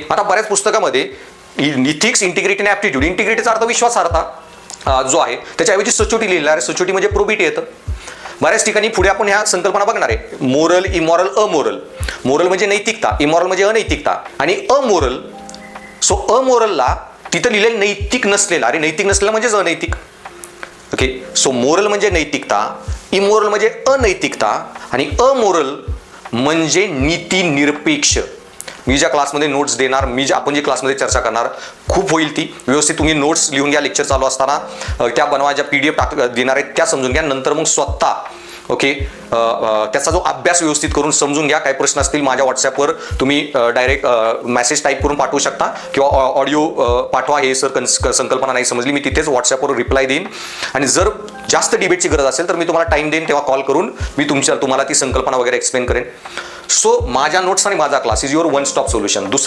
आता बऱ्याच पुस्तकामध्ये इथिक्स इंटिग्रिटी आणि ॲप्टिट्यूड इंटिग्रिटीचा अर्थ विश्वासार्हता जो आहे त्याच्याऐवजी सचोटी लिहिलेला आहे. सचोटी म्हणजे प्रोबिटी येतं. बऱ्याच ठिकाणी पुढे आपण ह्या संकल्पना बघणार आहे. मोरल इमॉरल अमोरल मोरल म्हणजे नैतिकता इमॉरल म्हणजे अनैतिकता. आणि अमोरल सो अमोरलला तिथं लिहिलेलं नैतिक नसलेला अरे नैतिक नसलेला म्हणजेच अनैतिक. ओके सो मोरल म्हणजे नैतिकता इमोरल म्हणजे अनैतिकता आणि अमोरल म्हणजे नीती निरपेक्ष मी ज्या क्लासमध्ये नोट्स देणार मी ज्या आपण जी क्लासमध्ये चर्चा करणार खूप होईल ती. व्यवस्थित तुम्ही नोट्स लिहून घ्या लेक्चर चालू असताना. त्या बनवा ज्या पी डी एफ टाक देणार आहेत त्या समजून घ्या. नंतर मग स्वतः ओके त्याचा जो अभ्यास व्यवस्थित करून समजून घ्या. काही प्रश्न असतील माझ्या व्हॉट्सॲपवर तुम्ही डायरेक्ट मेसेज टाईप करून पाठवू शकता. किंवा ऑडिओ पाठवा. हे सर कन्स क- संकल्पना नाही समजली मी तिथेच व्हॉट्सॲपवर रिप्लाय देईन. आणि जर जास्त डिबेटची गरज असेल तर मी तुम्हाला टाईम देईन तेव्हा कॉल करून मी तुमच्या तुम्हाला ती संकल्पना वगैरे एक्सप्लेन करेन. सो माझ्या नोट्स आणि माझा class is your one stop solution